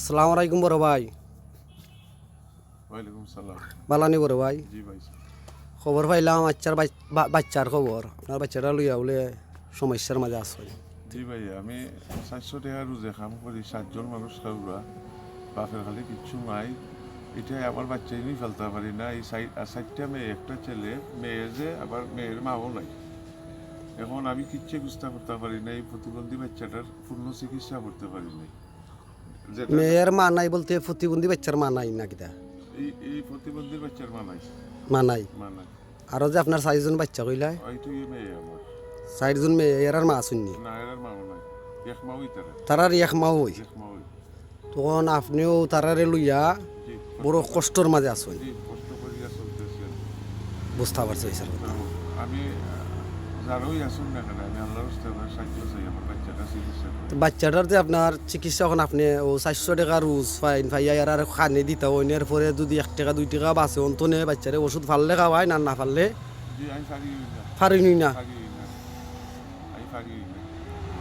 আসসালামু আলাইকুম বড় ভাই। ওয়ালাইকুম সালাম। বালানি বড় ভাই। জি ভাই খবর পাইলাম বাচ্চার বাচ্চার খবর। আপনার বাচ্চাটা লইয়া বলে সমস্যার মাঝে আছে। জি ভাই আমি চারশো টাকা রোজে কাম করি সাতজন মানুষ খাওয়া। বাপের খালি কিচ্ছু নাই। এটাই আমার বাচ্চা এমনি ফেলতে পারি না। এই সাইড আর চারটা মেয়ে একটা ছেলে মেয়ের যে আবার মেয়ের মাও নাই। এখন আমি কিচ্ছু বুঝতে করতে পারি না এই প্রতিবন্ধী বাচ্চাটার পূর্ণ চিকিৎসা করতে পারি নাই। যেটা মেয়ের মা নাই বলতে প্রতিবন্ধী বাচ্চার মা নাই না কিতা? মা নাই আরও যে আপনার চারিজন বাচ্চা কইলাই চারিজন মেয়ে এর আর মা শুননি না এর মাও নাই। এক মাওই তারা তারার এক মা হই তখন আপনিও তারারে লইয়া বড় কষ্টর মাঝে আসুন বুঝতে পারছ স্যার আমি যারই আসুন না কেন আমি আল্লাহর সাহায্য চাই আমার বাচ্চাটা চিকিৎসা করে বাচ্চাটার যে আপনার চিকিৎসা এখন আপনি ও চারশো টাকা রোজ ফাইন ফাইয়া আর আর খানে দিতে ওইনের পরে যদি এক টাকা দুই টাকা বাঁচে অন্তনে বাচ্চারে ওষুধ ফাললে খাওয়ায় না না ফাললে ফারিনি না।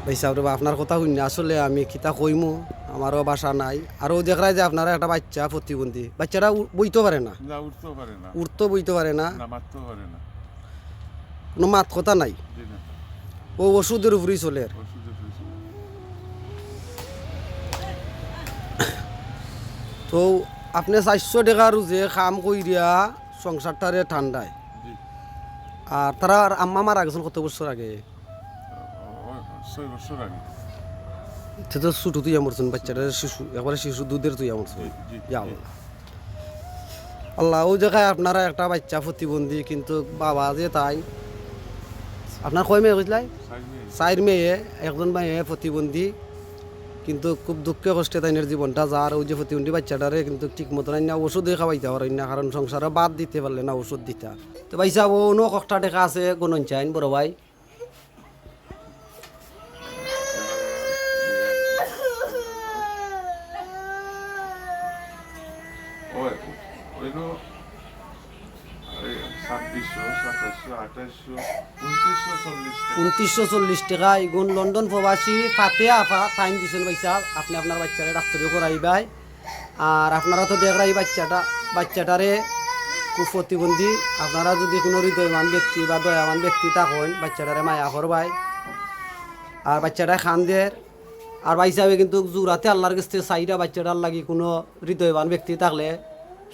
হিসাব আপনার কথা শুনি আসলে আমি কিতা কইমু আমারও বাসা নাই। আরও দেখায় যে আপনারা একটা বাচ্চা প্রতিবন্ধী। বাচ্চাটা উ- বইতে পারে না। উঠতে বইতে পারে না। কোনো মাত কথা নাই। ও ওষুধের উপরেই চলে আর। তো আপনি চারশো টাকা রোজে কাম কইরিয়া সংসারটারে ঠান্ডায় আর তারা আর আম্মা মারা গেছেন কত বছর আগে? তো ছোটো তুই মরছেন বাচ্চাটা শিশু একবারে শিশু দুধের তুই মরছেন জি জি ইয়া আল্লাহ। ওই জায়গায় আপনারা একটা বাচ্চা প্রতিবন্ধী কিন্তু বাবা যে তাই আপনার কয় মেয়ে বুঝলাই চার মেয়ে। একজন মেয়ে প্রতিবন্ধী কিন্তু খুব দুঃখে কষ্টে তাইনের জীবনটা যা যার ওই যে প্রতিবন্ধী বাচ্চাটারে কিন্তু ঠিক মতো না ওষুধে খাওয়াইতে পারেন না কারণ সংসারে বাদ দিতে পারলে না ওষুধ দিতা। তো ভাই সাহেব অন্য কষ্টা দেখা আছে গণন চাইন, বড় ভাই। উনত্রিশশো চল্লিশ টাকা। এগুন লন্ডন প্রবাসী ফাতে আফা টাইম দিছেন সাহেব আপনি আপনার বাচ্চারে ডাক্তারিও করাইবাই আর আপনারা তো দেখরা এই বাচ্চাটা, বাচ্চাটারে খুব প্রতিবন্ধী আপনারা যদি কোনো হৃদয়মান ব্যক্তি বা দয়াবান ব্যক্তি থাকেন, বাচ্চাটারে মায়া করবাই আর বাচ্চাটা খান খানদের আর ভাই সাহেবে কিন্তু জুরাতে আল্লাহর কাছে চাইরা বাচ্চাটার লাগে কোনো হৃদয়বান ব্যক্তি থাকলে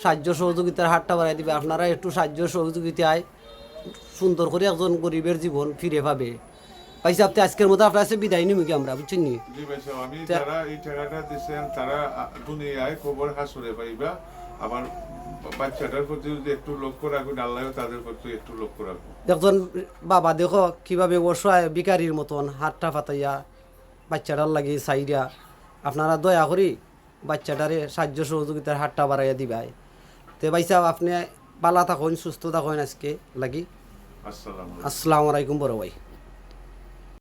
সাহায্য সহযোগিতার হাতটা বাড়াই দিবে। আপনারা একটু সাহায্য সহযোগিতায় সুন্দর করে একজন গরিবের জীবন ফিরে পাবে। সাহেব তো আজকের মতো আপনার কাছে বিদায় নিবি আমরা বুঝছেন নি? আমি যারা এই টাকাটা দিচ্ছেন তারা দুনিয়ায় খবর হাসুরে পাইবা। আমার বাচ্চাটার প্রতি যদি একটু লক্ষ্য রাখুন আল্লাহ তাদের প্রতি একটু লক্ষ্য রাখুন। একজন বাবা দেখো কীভাবে অসহায় বিকারির মতন হাতটা পাতাইয়া বাচ্চাটার লাগি চাইরা আপনারা দয়া করি বাচ্চাটারে সাহায্য সহযোগিতার হাতটা বাড়াইয়া দিবাই। তে ভাই সাহেব আপনি পালা থাকুন সুস্থ থাকুন আজকে লাগি। আসসালাম আসসালামু আলাইকুম বড় ভাই।